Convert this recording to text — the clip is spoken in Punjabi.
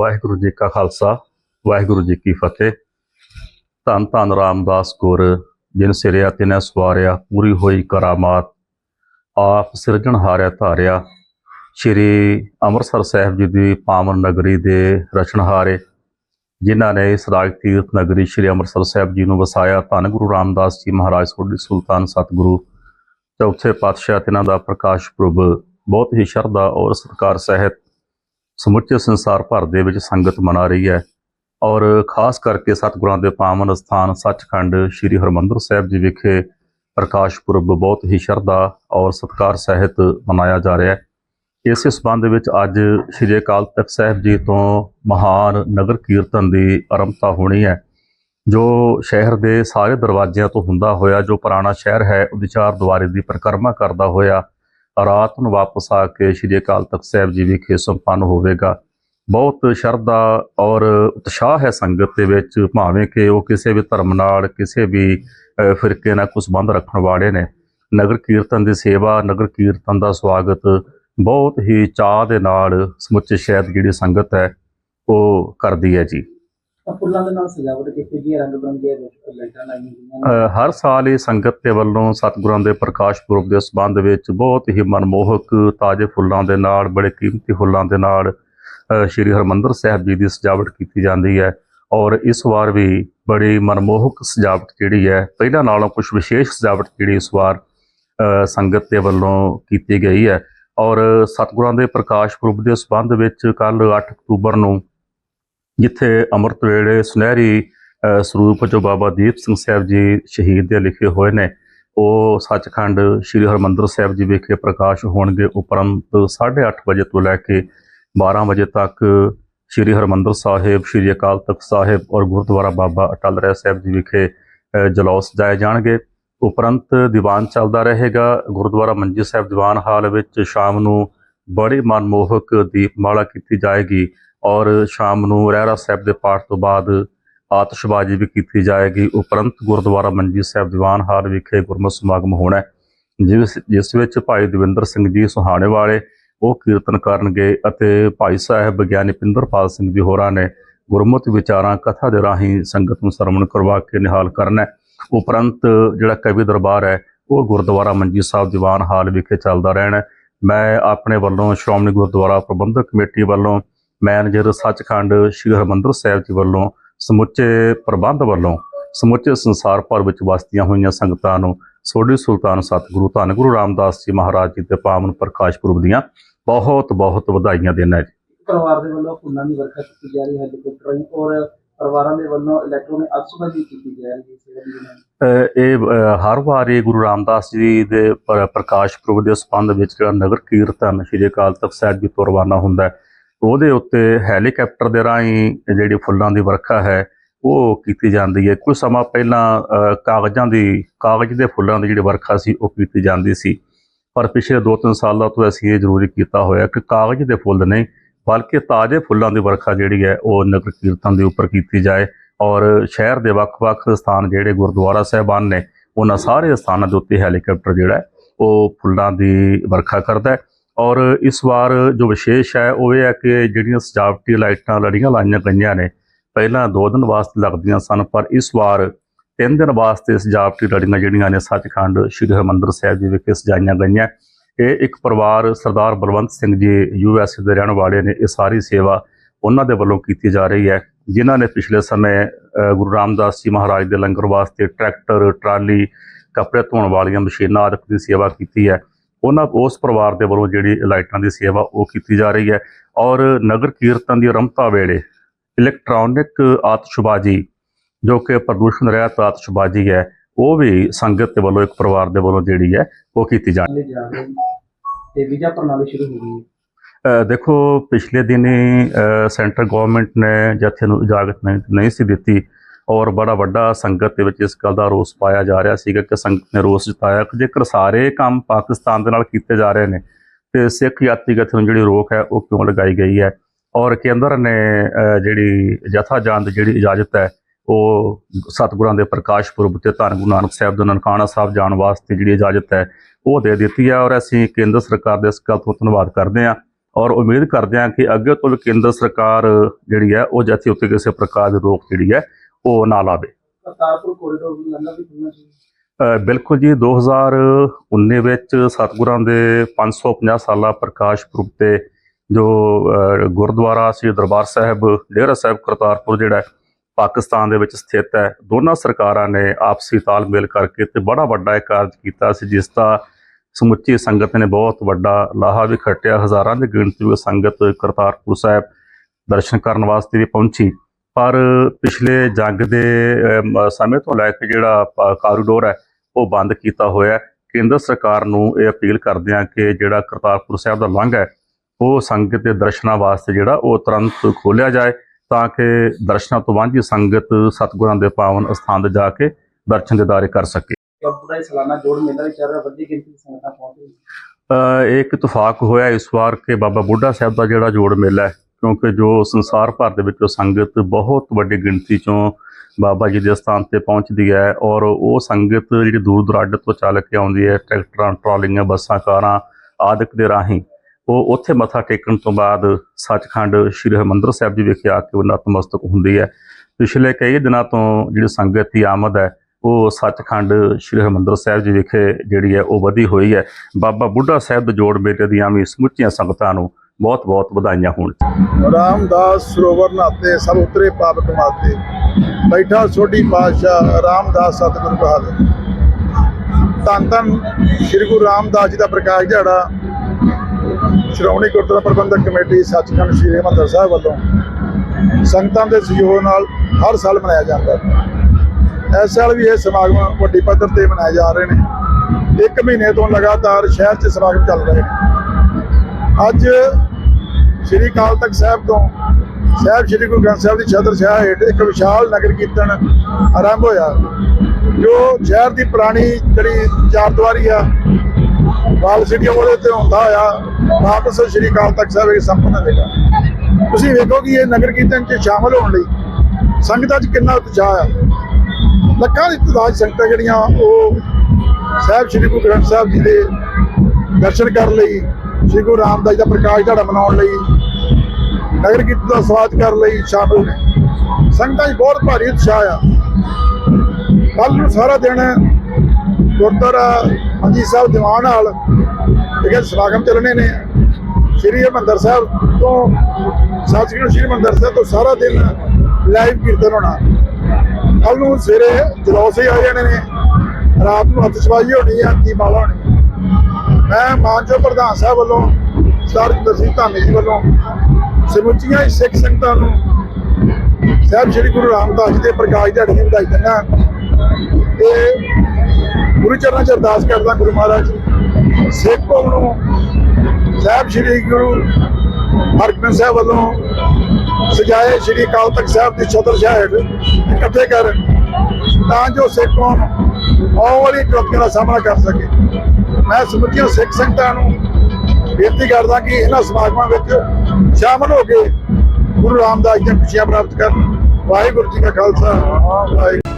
ਵਾਹਿਗੁਰੂ ਜੀ ਕਾ ਖਾਲਸਾ, ਵਾਹਿਗੁਰੂ ਜੀ ਕੀ ਫਤਿਹ। ਧੰਨ ਧੰਨ ਰਾਮਦਾਸ ਗੁਰ, ਜਿਨ ਸਿਰਿਆ ਤਿਨੈ ਸਵਾਰਿਆ, ਪੂਰੀ ਹੋਈ ਕਰਾਮਾਤ। ਆਪ ਸਿਰਜਣਹਾਰਿਆ ਧਾਰਿਆ, ਸ਼੍ਰੀ ਅੰਮ੍ਰਿਤਸਰ ਸਾਹਿਬ ਜੀ ਦੀ ਪਾਵਨ ਨਗਰੀ ਦੇ ਰਚਨਹਾਰੇ ਜਿਨ੍ਹਾਂ ਨੇ ਇਸ ਰਾਜ ਤੀਰਥ ਨਗਰੀ ਸ਼੍ਰੀ ਅੰਮ੍ਰਿਤਸਰ ਸਾਹਿਬ ਜੀ ਨੂੰ ਵਸਾਇਆ। ਧੰਨ ਗੁਰੂ ਰਾਮਦਾਸ ਜੀ ਮਹਾਰਾਜ, ਸੋਢੀ ਸੁਲਤਾਨ ਸਤਿਗੁਰੂ, ਚੌਥੇ ਪਾਤਸ਼ਾਹ ਤਿਨਾਂ ਦਾ ਪ੍ਰਕਾਸ਼ ਪੁਰਬ। ਬਹੁਤ ਹੀ ਸ਼ਰਧਾ ਔਰ ਸਤਿਕਾਰ ਸਹਿਤ ਸਮੁੱਚੇ ਸੰਸਾਰ ਭਰ ਦੇ ਵਿੱਚ ਸੰਗਤ ਮਨਾ ਰਹੀ ਹੈ। ਔਰ ਖਾਸ ਕਰਕੇ ਸਤਿਗੁਰਾਂ ਦੇ ਪਾਵਨ ਸਥਾਨ ਸੱਚਖੰਡ ਸ੍ਰੀ ਹਰਮੰਦਰ ਸਾਹਿਬ ਜੀ ਵਿਖੇ ਪ੍ਰਕਾਸ਼ ਪੁਰਬ ਬਹੁਤ ਹੀ ਸ਼ਰਧਾ ਔਰ ਸਤਿਕਾਰ ਸਹਿਤ ਮਨਾਇਆ ਜਾ ਰਿਹਾ ਹੈ। ਇਸੇ ਸਬੰਧ ਵਿੱਚ ਅੱਜ ਸ੍ਰੀ ਅਕਾਲ ਤਖਤ ਸਾਹਿਬ ਜੀ ਤੋਂ ਮਹਾਨ ਨਗਰ ਕੀਰਤਨ ਦੀ ਆਰੰਭਤਾ ਹੋਣੀ ਹੈ, ਜੋ ਸ਼ਹਿਰ ਦੇ ਸਾਰੇ ਦਰਵਾਜ਼ਿਆਂ ਤੋਂ ਹੁੰਦਾ ਹੋਇਆ, ਜੋ ਪੁਰਾਣਾ ਸ਼ਹਿਰ ਹੈ ਉਹਦੇ ਚਾਰ ਦੁਆਰੇ ਦੀ ਪਰਿਕਰਮਾ ਕਰਦਾ ਹੋਇਆ ਰਾਤ ਨੂੰ ਵਾਪਸ ਆ ਕੇ ਸ੍ਰੀ ਅਕਾਲ ਤਖਤ ਸਾਹਿਬ ਜੀ ਵਿਖੇ ਸੰਪੰਨ ਹੋਵੇਗਾ। ਬਹੁਤ ਸ਼ਰਧਾ ਔਰ ਉਤਸ਼ਾਹ ਹੈ ਸੰਗਤ ਦੇ ਵਿੱਚ, ਭਾਵੇਂ ਕਿ ਉਹ ਕਿਸੇ ਵੀ ਧਰਮ ਨਾਲ, ਕਿਸੇ ਵੀ ਫਿਰਕੇ ਨਾਲ ਕੋਈ ਸੰਬੰਧ ਰੱਖਣ ਵਾਲੇ ਨੇ। ਨਗਰ ਕੀਰਤਨ ਦੀ ਸੇਵਾ, ਨਗਰ ਕੀਰਤਨ ਦਾ ਸਵਾਗਤ ਬਹੁਤ ਹੀ ਚਾਹ ਦੇ ਨਾਲ ਸਮੁੱਚੇ ਸ਼ਹਿਰ ਜਿਹੜੀ ਸੰਗਤ ਹੈ, ਉਹ ਕਰਦੀ ਹੈ ਜੀ। ਤਾਂ ਫੁੱਲਾਂ ਦੇ ਨਾਲ ਸਜਾਵਟ ਕੀਤੀ ਗਈ ਹੈ ਰੰਗ ਬਰੰਗੀਆਂ ਲਾਈਟਾਂ ਲਾਈਆਂ ਗਈਆਂ ਨੇ। ਅ, ਹਰ ਸਾਲ ਇਹ ਸੰਗਤ ਦੇ ਵੱਲੋਂ ਸਤਿਗੁਰਾਂ ਦੇ ਪ੍ਰਕਾਸ਼ ਪੁਰਬ ਦੇ ਸਬੰਧ ਵਿੱਚ ਬਹੁਤ ਹੀ ਮਨਮੋਹਕ ਤਾਜ਼ੇ ਫੁੱਲਾਂ ਦੇ ਨਾਲ ਬੜੇ ਕੀਮਤੀ ਫੁੱਲਾਂ ਦੇ ਨਾਲ ਅ, ਸ਼੍ਰੀ ਹਰਮੰਦਰ ਸਾਹਿਬ ਜੀ ਦੀ ਸਜਾਵਟ ਕੀਤੀ ਜਾਂਦੀ ਹੈ ਔਰ ਇਸ ਵਾਰ ਵੀ ਬੜੀ ਮਨਮੋਹਕ ਸਜਾਵਟ ਜਿਹੜੀ ਹੈ ਪਹਿਲਾਂ ਨਾਲੋਂ ਕੁਝ ਵਿਸ਼ੇਸ਼ ਸਜਾਵਟ ਜਿਹੜੀ ਇਸ ਵਾਰ ਅ, ਸੰਗਤ ਦੇ ਵੱਲੋਂ ਕੀਤੀ ਗਈ ਹੈ ਔਰ ਸਤਿਗੁਰਾਂ ਦੇ ਪ੍ਰਕਾਸ਼ ਪੁਰਬ ਦੇ ਸਬੰਧ ਵਿੱਚ ਕੱਲ 8 ਅਕਤੂਬਰ ਨੂੰ ਜਿੱਥੇ ਅੰਮ੍ਰਿਤ ਵੇਲੇ ਸੁਨਹਿਰੀ ਸਰੂਪ ਜੋ ਬਾਬਾ ਦੀਪ ਸਿੰਘ ਸਾਹਿਬ ਜੀ ਸ਼ਹੀਦ ਦੇ ਲਿਖੇ ਹੋਏ ਨੇ ਉਹ ਸੱਚਖੰਡ ਸ੍ਰੀ ਹਰਮੰਦਰ ਸਾਹਿਬ ਜੀ ਵਿਖੇ ਪ੍ਰਕਾਸ਼ ਹੋਣਗੇ ਉਪਰੰਤ 8:30 ਵਜੇ ਤੋਂ ਲੈ ਕੇ 12 ਵਜੇ ਤੱਕ ਸ੍ਰੀ ਹਰਮੰਦਰ ਸਾਹਿਬ ਸ੍ਰੀ ਅਕਾਲ ਤਖਤ ਸਾਹਿਬ ਔਰ ਗੁਰਦੁਆਰਾ ਬਾਬਾ ਅਟਲ ਰਹਿ ਸਾਹਿਬ ਜੀ ਵਿਖੇ ਅ, ਜਲੌਸ ਜਾਏ ਜਾਣਗੇ। ਉਪਰੰਤ ਦੀਵਾਨ ਚੱਲਦਾ ਰਹੇਗਾ। ਗੁਰਦੁਆਰਾ ਮੰਜੀ ਸਾਹਿਬ ਦੀਵਾਨ ਹਾਲ ਵਿੱਚ ਸ਼ਾਮ ਨੂੰ ਬੜੀ ਮਨਮੋਹਕ ਦੀਪਮਾਲਾ ਕੀਤੀ ਜਾਏਗੀ। ਔਰ ਸ਼ਾਮ ਨੂੰ ਰਹਿਰਾ ਸਾਹਿਬ ਦੇ ਪਾਠ ਤੋਂ ਬਾਅਦ ਆਤਿਸ਼ਬਾਜ਼ੀ ਵੀ ਕੀਤੀ ਜਾਏਗੀ। ਉਪਰੰਤ ਗੁਰਦੁਆਰਾ ਮੰਜੀ ਸਾਹਿਬ ਦੀਵਾਨ ਹਾਲ ਵਿਖੇ ਗੁਰਮਤਿ ਸਮਾਗਮ ਹੋਣਾ ਜਿਸ ਜਿਸ ਵਿੱਚ ਭਾਈ ਦਵਿੰਦਰ ਸਿੰਘ ਜੀ ਸੁਹਾਣੇ ਵਾਲੇ, ਉਹ ਕੀਰਤਨ ਕਰਨਗੇ ਅਤੇ ਭਾਈ ਸਾਹਿਬ ਗਿਆਨੀ ਪਿੰਦਰਪਾਲ ਸਿੰਘ ਜੀ ਹੋਰਾਂ ਨੇ ਗੁਰਮਤਿ ਵਿਚਾਰਾਂ, ਕਥਾ ਦੇ ਰਾਹੀਂ ਸੰਗਤ ਨੂੰ ਸਰਵਣ ਕਰਵਾ ਕੇ ਨਿਹਾਲ ਕਰਨਾ ਉਪਰੰਤ ਜਿਹੜਾ ਕਵੀ ਦਰਬਾਰ ਹੈ, ਉਹ ਗੁਰਦੁਆਰਾ ਮੰਜੀ ਸਾਹਿਬ ਦੀਵਾਨ ਹਾਲ ਵਿਖੇ ਚੱਲਦਾ ਰਹਿਣਾ ਮੈਂ ਆਪਣੇ ਵੱਲੋਂ ਸ਼੍ਰੋਮਣੀ ਗੁਰਦੁਆਰਾ ਪ੍ਰਬੰਧਕ ਕਮੇਟੀ ਵੱਲੋਂ ਮੈਨੇਜਰ ਸੱਚਖੰਡ ਸ੍ਰੀ ਹਰਿਮੰਦਰ ਸਾਹਿਬ ਜੀ ਵੱਲੋਂ ਸਮੁੱਚੇ ਪ੍ਰਬੰਧ ਵੱਲੋਂ ਸਮੁੱਚੇ ਸੰਸਾਰ ਭਰ ਵਿੱਚ ਵਸਦੀਆਂ ਹੋਈਆਂ ਸੰਗਤਾਂ ਨੂੰ ਸੋਢੀ ਸੁਲਤਾਨ ਸਤਿਗੁਰੂ ਧੰਨ ਗੁਰੂ ਰਾਮਦਾਸ ਜੀ ਮਹਾਰਾਜ ਜੀ ਦੇ ਪਾਵਨ ਪ੍ਰਕਾਸ਼ ਪੁਰਬ ਦੀਆਂ ਬਹੁਤ ਬਹੁਤ ਵਧਾਈਆਂ ਦੇਣਾ ਜੀ। ਪਰਿਵਾਰ ਦੇ ਵੱਲੋਂ ਫੁੱਲਾਂ ਦੀ ਵਰਖਾ ਕੀਤੀ ਜਾ ਰਹੀ ਹੈ ਹੈਲੀਕਾਪਟਰ ਰਾਹੀਂ ਔਰ ਪਰਿਵਾਰਾਂ ਦੇ ਵੱਲੋਂ ਇਲੈਕਟ੍ਰੋਨਿਕ ਅਤਸਬਾਜ਼ੀ ਕੀਤੀ ਜਾ ਰਹੀ ਹੈ ਦੀ ਇਹ ਹਰ ਵਾਰ ਇਹ ਗੁਰੂ ਰਾਮਦਾਸ ਜੀ ਦੇ ਪ੍ਰਕਾਸ਼ ਪੁਰਬ ਦੇ ਸੰਬੰਧ ਵਿੱਚ ਜਿਹੜਾ ਨਗਰ ਕੀਰਤਨ ਸ਼੍ਰੀ ਅਕਾਲ ਤਖਤ ਸਾਹਿਬ ਜੀ ਤੋਂ ਰਵਾਨਾ ਹੁੰਦਾ ਹੈ ਉਹਦੇ ਉੱਤੇ ਹੈਲੀਕਾਪਟਰ ਦੇ ਰਾਹੀਂ ਜਿਹੜੀ ਫੁੱਲਾਂ ਦੀ ਵਰਖਾ ਹੈ, ਉਹ ਕੀਤੀ ਜਾਂਦੀ ਹੈ। ਕੁਝ ਸਮਾਂ ਪਹਿਲਾਂ ਕਾਗਜ਼ਾਂ ਦੀ, ਕਾਗਜ਼ ਦੇ ਫੁੱਲਾਂ ਦੀ ਜਿਹੜੀ ਵਰਖਾ ਸੀ, ਉਹ ਕੀਤੀ ਜਾਂਦੀ ਸੀ। ਪਰ ਪਿਛਲੇ 2-3 ਸਾਲਾਂ ਤੋਂ ਅਸੀਂ ਇਹ ਜ਼ਰੂਰੀ ਕੀਤਾ ਹੋਇਆ ਕਿ ਕਾਗਜ਼ ਦੇ ਫੁੱਲ ਨਹੀਂ ਬਲਕਿ ਤਾਜ਼ੇ ਫੁੱਲਾਂ ਦੀ ਵਰਖਾ ਜਿਹੜੀ ਹੈ, ਉਹ ਨਗਰ ਕੀਰਤਨ ਦੇ ਉੱਪਰ ਕੀਤੀ ਜਾਏ। ਔਰ ਸ਼ਹਿਰ ਦੇ ਵੱਖ-ਵੱਖ ਸਥਾਨ ਜਿਹੜੇ ਗੁਰਦੁਆਰਾ ਸਾਹਿਬਾਨ ਨੇ, ਉਹਨਾਂ ਸਾਰੇ ਸਥਾਨਾਂ ਦੇ ਉੱਤੇ ਹੈਲੀਕਾਪਟਰ ਜਿਹੜਾ ਉਹ ਫੁੱਲਾਂ ਦੀ ਵਰਖਾ ਕਰਦਾ ਹੈ। ਔਰ ਇਸ ਵਾਰ ਜੋ ਵਿਸ਼ੇਸ਼ ਹੈ, ਉਹ ਇਹ ਹੈ ਕਿ ਜਿਹੜੀਆਂ ਸਜਾਵਟੀ ਲਾਈਟਾਂ ਲੜੀਆਂ ਲਾਈਆਂ ਗਈਆਂ ਨੇ, ਪਹਿਲਾਂ 2 ਦਿਨ ਵਾਸਤੇ ਲੱਗਦੀਆਂ ਸਨ, ਪਰ ਇਸ ਵਾਰ 3 ਦਿਨ ਵਾਸਤੇ ਸਜਾਵਟੀ ਲੜੀਆਂ ਜਿਹੜੀਆਂ ਨੇ, ਸੱਚਖੰਡ ਸ੍ਰੀ ਹਰਿਮੰਦਰ ਸਾਹਿਬ ਜੀ ਵਿਖੇ ਸਜਾਈਆਂ ਗਈਆਂ। ਇਹ ਇੱਕ ਪਰਿਵਾਰ ਸਰਦਾਰ ਬਲਵੰਤ ਸਿੰਘ ਜੀ ਯੂ ਐਸ ਦੇ ਰਹਿਣ ਵਾਲੇ ਨੇ, ਇਹ ਸਾਰੀ ਸੇਵਾ ਉਹਨਾਂ ਦੇ ਵੱਲੋਂ ਕੀਤੀ ਜਾ ਰਹੀ ਹੈ, ਜਿਨ੍ਹਾਂ ਨੇ ਪਿਛਲੇ ਸਮੇਂ ਗੁਰੂ ਰਾਮਦਾਸ ਜੀ ਮਹਾਰਾਜ ਦੇ ਲੰਗਰ ਵਾਸਤੇ ਟਰੈਕਟਰ, ਟਰਾਲੀ, ਕੱਪੜੇ ਧੋਣ ਵਾਲੀਆਂ ਮਸ਼ੀਨਾਂ ਆਦਿ ਦੀ ਸੇਵਾ ਕੀਤੀ ਹੈ। ਉਹਨਾਂ ਉਸ ਪਰਿਵਾਰ ਦੇ ਵੱਲੋਂ ਜਿਹੜੀ ਲਾਈਟਾਂ ਦੀ ਸੇਵਾ ਉਹ ਕੀਤੀ ਜਾ ਰਹੀ ਹੈ। ਔਰ ਨਗਰ ਕੀਰਤਨ ਦੀ ਆਰੰਭਤਾ ਵੇਲੇ ਇਲੈਕਟ੍ਰੋਨਿਕ ਆਤਿਸ਼ਬਾਜ਼ੀ ਜੋ ਕਿ ਪ੍ਰਦੂਸ਼ਣ ਰਹਿਤ ਆਤਿਸ਼ਬਾਜ਼ੀ ਹੈ ਉਹ ਵੀ ਸੰਗਤ ਦੇ ਵੱਲੋਂ ਇੱਕ ਪਰਿਵਾਰ ਦੇ ਵੱਲੋਂ ਜਿਹੜੀ ਹੈ ਉਹ ਕੀਤੀ ਜਾ ਰਹੇ ਤੇ ਵੀਜ਼ਾ ਪ੍ਰਣਾਲੀ ਸ਼ੁਰੂ ਹੋ ਗਈ ਹੈ। ਦੇਖੋ ਪਿਛਲੇ ਦਿਨੀ ਸੈਂਟਰ ਗਵਰਨਮੈਂਟ ਨੇ ਜਥੇ ਨੂੰ ਇਜਾਜ਼ਤ ਨਹੀਂ ਸੀ ਦਿੱਤੀ। ਔਰ ਬੜਾ ਵੱਡਾ ਸੰਗਤ ਦੇ ਵਿੱਚ ਇਸ ਗੱਲ ਦਾ ਰੋਸ ਪਾਇਆ ਜਾ ਰਿਹਾ ਸੀਗਾ ਕਿ ਸੰਗਤ ਨੇ ਰੋਸ ਜਤਾਇਆ ਕਿ ਜੇਕਰ ਸਾਰੇ ਕੰਮ ਪਾਕਿਸਤਾਨ ਦੇ ਨਾਲ ਕੀਤੇ ਜਾ ਰਹੇ ਨੇ, ਤੇ ਸਿੱਖ ਯਾਤਰੀ ਜਥੇ ਨੂੰ ਜਿਹੜੀ ਰੋਕ ਹੈ ਉਹ ਕਿਉਂ ਲਗਾਈ ਗਈ ਹੈ? ਔਰ ਕੇਂਦਰ ਨੇ ਜਿਹੜੀ ਜਥਾ ਜਾਣ ਦੀ ਜਿਹੜੀ ਇਜਾਜ਼ਤ ਹੈ, ਉਹ ਸਤਿਗੁਰਾਂ ਦੇ ਪ੍ਰਕਾਸ਼ ਪੁਰਬ ਤੇ ਧੰਨ ਗੁਰੂ ਨਾਨਕ ਸਾਹਿਬ ਦੇ ਨਨਕਾਣਾ ਸਾਹਿਬ ਜਾਣ ਵਾਸਤੇ ਜਿਹੜੀ ਇਜਾਜ਼ਤ ਹੈ, ਉਹ ਦੇ ਦਿੱਤੀ ਹੈ। ਔਰ ਅਸੀਂ ਕੇਂਦਰ ਸਰਕਾਰ ਦੇ ਇਸ ਗੱਲ ਤੋਂ ਧੰਨਵਾਦ ਕਰਦੇ ਹਾਂ ਔਰ ਉਮੀਦ ਕਰਦੇ ਹਾਂ ਕਿ ਅੱਗੇ ਤੋਂ ਵੀ ਕੇਂਦਰ ਸਰਕਾਰ ਜਿਹੜੀ ਹੈ, ਉਹ ਜਥੇ ਉੱਤੇ ਕਿਸੇ ਪ੍ਰਕਾਰ ਦੀ ਰੋਕ ਜਿਹੜੀ ਹੈ ਉਹ ਨਾ ਲਾਵੇ। ਕਰਤਾਰਪੁਰ ਕੋਰੀਡੋਰ ਨੂੰ ਲੰਘਾ ਵੀ ਖੁੱਲਣਾ ਚਾਹੀਦਾ ਬਿਲਕੁਲ ਜੀ 2019 ਵਿੱਚ ਸਤਿਗੁਰਾਂ ਦੇ 550 ਸਾਲਾ ਪ੍ਰਕਾਸ਼ ਪੁਰਬ ਤੇ ਜੋ ਗੁਰਦੁਆਰਾ ਸ੍ਰੀ ਦਰਬਾਰ ਸਾਹਿਬ ਡੇਰਾ ਸਾਹਿਬ ਕਰਤਾਰਪੁਰ ਜਿਹੜਾ ਪਾਕਿਸਤਾਨ ਦੇ ਵਿੱਚ ਸਥਿਤ ਹੈ। ਦੋਨਾਂ ਸਰਕਾਰਾਂ ਨੇ ਆਪਸੀ ਤਾਲਮੇਲ ਕਰਕੇ ਤੇ ਬੜਾ ਵੱਡਾ ਇਹ ਕਾਰਜ ਕੀਤਾ ਸੀ ਜਿਸ ਦਾ ਸਮੁੱਚੀ ਸੰਗਤ ਨੇ ਬਹੁਤ ਵੱਡਾ ਲਾਹਾ ਵੀ ਖੱਟਿਆ ਹਜ਼ਾਰਾਂ ਦੀ ਗਿਣਤੀ ਵਿੱਚ ਸੰਗਤ ਕਰਤਾਰਪੁਰ ਸਾਹਿਬ ਦਰਸ਼ਨ ਕਰਨ ਵਾਸਤੇ ਵੀ ਪਹੁੰਚੀ। ਪਰ ਪਿਛਲੇ ਜੰਗ ਦੇ ਸਮੇਂ ਤੋਂ ਲੈ ਕੇ ਜਿਹੜਾ ਕਾਰੀਡੋਰ ਹੈ ਉਹ ਬੰਦ ਕੀਤਾ ਹੋਇਆ ਹੈ। ਕੇਂਦਰ ਸਰਕਾਰ ਨੂੰ ਇਹ ਅਪੀਲ ਕਰਦੇ ਹਾਂ ਕਿ ਜਿਹੜਾ ਕਰਤਾਰਪੁਰ ਸਾਹਿਬ ਦਾ ਲੰਘ ਹੈ ਉਹ ਸੰਗਤ ਦੇ ਦਰਸ਼ਨਾਂ ਵਾਸਤੇ ਜਿਹੜਾ ਉਹ ਤੁਰੰਤ ਖੋਲਿਆ ਜਾਏ ਤਾਂ ਕਿ ਦਰਸ਼ਨਾਂ ਤੋਂ ਵਾਂਝੀ ਸੰਗਤ ਸਤਿਗੁਰਾਂ ਦੇ ਪਾਵਨ ਅਸਥਾਨ ਤੇ ਜਾ ਕੇ ਦਰਸ਼ਨ ਦਿਦਾਰੇ ਕਰ ਸਕੇ। ਪੂਰਾ ਹੀ ਸਾਲਾਨਾ ਜੋੜ ਮੇਲਾ ਵੀ ਚੱਲ ਰਿਹਾ ਵੱਡੀ ਗਿਣਤੀ ਵਿੱਚ ਸੰਗਤਾਂ ਪਹੁੰਚ ਰਹੀਆਂ ਅ, ਇਹ ਇੱਕ ਇਤਫਾਕ ਹੋਇਆ ਇਸ ਵਾਰ ਕਿ ਬਾਬਾ ਬੁੱਢਾ ਸਾਹਿਬ ਦਾ ਜਿਹੜਾ ਜੋੜ ਮੇਲਾ ਹੈ ਕਿਉਂਕਿ ਜੋ ਸੰਸਾਰ ਭਰ ਦੇ ਵਿੱਚੋਂ ਸੰਗਤ ਬਹੁਤ ਵੱਡੀ ਗਿਣਤੀ ਚੋਂ ਬਾਬਾ ਜੀ ਦੇ ਸਥਾਨ ਤੇ ਪਹੁੰਚਦੀ ਹੈ ਔਰ ਉਹ ਸੰਗਤ ਜਿਹੜੀ ਦੂਰ ਦੁਰਾਡੇ ਤੋਂ ਚੱਲ ਕੇ ਆਉਂਦੀ ਹੈ, ਟਰੈਕਟਰਾਂ, ਟਰਾਲੀਆਂ, ਬੱਸਾਂ, ਕਾਰਾਂ ਆਦਿਕ ਦੇ ਰਾਹੀਂ, ਉਹ ਉੱਥੇ ਮੱਥਾ ਟੇਕਣ ਤੋਂ ਬਾਅਦ ਸੱਚਖੰਡ ਸ੍ਰੀ ਹਰਿਮੰਦਰ ਸਾਹਿਬ ਜੀ ਵਿਖੇ ਆ ਕੇ ਉਹ ਨਤਮਸਤਕ ਹੁੰਦੀ ਹੈ। ਪਿਛਲੇ ਕਈ ਦਿਨਾਂ ਤੋਂ ਜਿਹੜੀ ਸੰਗਤ ਦੀ ਆਮਦ ਹੈ, ਉਹ ਸੱਚਖੰਡ ਸ੍ਰੀ ਹਰਿਮੰਦਰ ਸਾਹਿਬ ਜੀ ਵਿਖੇ ਜਿਹੜੀ ਹੈ ਉਹ ਵਧੀ ਹੋਈ ਹੈ। ਬਾਬਾ ਬੁੱਢਾ ਸਾਹਿਬ ਦੇ ਜੋੜ ਮੇਲੇ ਦੀਆਂ ਵੀ ਸਮੁੱਚੀਆਂ ਸੰਗਤਾਂ ਨੂੰ ਬਹੁਤ ਬਹੁਤ ਵਧਾਈਆਂ ਹੋਣ। ਰਾਮਦਾਸ ਸਰੋਵਰ ਨਾਤੇ ਸਭ ਉਤਰੇ ਪਾਪ ਕਮਾਤੇ। ਬੈਠਾ ਛੋਟੀ ਪਾਤਸ਼ਾਹ ਰਾਮਦਾਸ ਸਤਿਗੁਰੂ ਬਹਾਲ ਧੰਨ ਧੰਨ ਸ੍ਰੀ ਗੁਰੂ ਰਾਮਦਾਸ ਜੀ ਦਾ ਪ੍ਰਕਾਸ਼ ਦਿਹਾੜਾ। ਸ਼੍ਰੋਮਣੀ ਗੁਰਦੁਆਰਾ ਪ੍ਰਬੰਧਕ ਕਮੇਟੀ ਸੱਚਖੰਡ ਸ੍ਰੀ ਹਰਿਮੰਦਰ ਸਾਹਿਬ ਵੱਲੋਂ ਸੰਗਤਾਂ ਦੇ ਸਹਿਯੋਗ ਨਾਲ ਹਰ ਸਾਲ ਮਨਾਇਆ ਜਾਂਦਾ ਹੈ। ਇਸ ਸਾਲ ਵੀ ਇਹ ਸਮਾਗਮ ਵੱਡੀ ਪੱਧਰ ਤੇ ਮਨਾਏ ਜਾ ਰਹੇ ਨੇ। ਇੱਕ ਮਹੀਨੇ ਤੋਂ ਲਗਾਤਾਰ ਸ਼ਹਿਰ 'ਚ ਸਮਾਗਮ ਚੱਲ ਰਹੇ ਨੇ। ਅੱਜ ਸ਼੍ਰੀ ਅਕਾਲ ਤਖਤ ਸਾਹਿਬ ਤੋਂ, ਸਾਹਿਬ ਸ਼੍ਰੀ ਗੁਰੂ ਗ੍ਰੰਥ ਸਾਹਿਬ ਦੀ ਛਤਰ ਛਾਇਆ ਹੇਠ ਇੱਕ ਵਿਸ਼ਾਲ ਨਗਰ ਕੀਰਤਨ ਆਰੰਭ ਹੋਇਆ, ਜੋ ਸ਼ਹਿਰ ਦੀ ਪੁਰਾਣੀ ਜਿਹੜੀ ਚਾਰ ਆ, ਵਾਲ ਸਿਟੀ ਉਹਦੇ ਤੇ ਹੁੰਦਾ ਹੋਇਆ ਵਾਪਸ ਸ਼੍ਰੀ ਅਕਾਲ ਤਖਤ ਸਾਹਿਬ ਵਿੱਚ ਸੰਪੰਨ ਹੋਵੇਗਾ ਤੁਸੀਂ ਵੇਖੋ ਕਿ ਇਹ ਨਗਰ ਕੀਰਤਨ 'ਚ ਸ਼ਾਮਲ ਹੋਣ ਲਈ ਸੰਗਤਾਂ 'ਚ ਕਿੰਨਾ ਉਤਸ਼ਾਹ ਆ। ਲੱਖਾਂ ਦੀ ਤਾਦਾਦ ਸੰਗਤਾਂ ਜਿਹੜੀਆਂ ਉਹ ਸਾਹਿਬ ਸ਼੍ਰੀ ਗੁਰੂ ਗ੍ਰੰਥ ਸਾਹਿਬ ਜੀ ਦੇ ਦਰਸ਼ਨ ਕਰਨ ਲਈ ਸ਼੍ਰੀ ਗੁਰੂ ਰਾਮਦਾਸ ਦਾ ਪ੍ਰਕਾਸ਼ ਦਿਹਾੜਾ ਮਨਾਉਣ ਲਈ, ਨਗਰ ਕੀਰਤਨ ਦਾ ਸਵਾਗਤ ਕਰਨ ਲਈ ਸ਼ਾਮਲ ਨੇ। ਸੰਗਤਾਂ 'ਚ ਬਹੁਤ ਭਾਰੀ ਉਤਸ਼ਾਹ ਆ। ਕੱਲ ਨੂੰ ਸਾਰਾ ਦਿਨ ਗੁਰਦੁਆਰਾ ਮੰਜੀ ਸਾਹਿਬ ਦੀਵਾਨ ਹਾਲ ਜਿਹੜੇ ਸਮਾਗਮ ਚੱਲਣੇ ਨੇ। ਸ਼੍ਰੀ ਹਰਿਮੰਦਰ ਸਾਹਿਬ ਤੋਂ ਸੱਚਖੰਡ ਸ਼੍ਰੀ ਹਰਿਮੰਦਰ ਸਾਹਿਬ ਤੋਂ ਸਾਰਾ ਦਿਨ ਲਾਈਵ ਕੀਰਤਨ ਹੋਣਾ। ਕੱਲ ਨੂੰ ਸਵੇਰੇ ਜਲੌਸ ਆ ਜਾਣੇ ਨੇ। ਰਾਤ ਨੂੰ ਅਤਿਸ਼ਬਾਜ਼ੀ ਹੋਣੀ ਆ ਦੀਪਮਾਲਾ ਹੋਣੀ। ਮੈਂ ਮਾਨਜੋ ਪ੍ਰਧਾਨ ਸਾਹਿਬ ਵੱਲੋਂ, ਸਰਦਾਰ ਜਿੰਦਰ ਸਿੰਘ ਧਾਮੀ ਜੀ ਵੱਲੋਂ ਸਮੁੱਚੀਆਂ ਹੀ ਸਿੱਖ ਸੰਗਤਾਂ ਨੂੰ ਸਾਹਿਬ ਸ੍ਰੀ ਗੁਰੂ ਰਾਮਦਾਸ ਜੀ ਦੇ ਪ੍ਰਕਾਸ਼ ਦਿਹਾੜੇ ਦੀ ਵਧਾਈ ਦਿੰਦਾ ਤੇ ਗੁਰੂ ਚਰਨਾਂ 'ਚ ਅਰਦਾਸ ਕਰਦਾ ਗੁਰੂ ਮਹਾਰਾਜ, ਸਿੱਖ ਕੌਮ ਨੂੰ ਸਾਹਿਬ ਸ੍ਰੀ ਗੁਰੂ ਹਰਗੋਬਿੰਦ ਸਾਹਿਬ ਵੱਲੋਂ ਸਜਾਏ ਸ੍ਰੀ ਅਕਾਲ ਤਖਤ ਸਾਹਿਬ ਦੀ ਛਤਰ ਛਾਇਆ ਇਕੱਠੇ ਕਰ ਤਾਂ ਜੋ ਸਿੱਖ ਕੌਮ ਆਉਣ ਵਾਲੀ ਚੁਣੌਤੀਆਂ ਦਾ ਸਾਹਮਣਾ ਕਰ ਸਕੇ। ਮੈਂ ਸਮੁੱਚੀਆਂ ਸਿੱਖ ਸੰਗਤਾਂ ਨੂੰ ਬੇਨਤੀ ਕਰਦਾ ਕਿ ਇਹਨਾਂ ਸਮਾਗਮਾਂ ਵਿੱਚ ਸ਼ਾਮਲ ਹੋ ਕੇ ਗੁਰੂ ਰਾਮਦਾਸ ਜੀ ਦੀਆਂ ਖੁਸ਼ੀਆਂ ਪ੍ਰਾਪਤ ਕਰਨ। ਵਾਹਿਗੁਰੂ ਜੀ ਕਾ ਖਾਲਸਾ, ਵਾਹਿਗੁਰੂ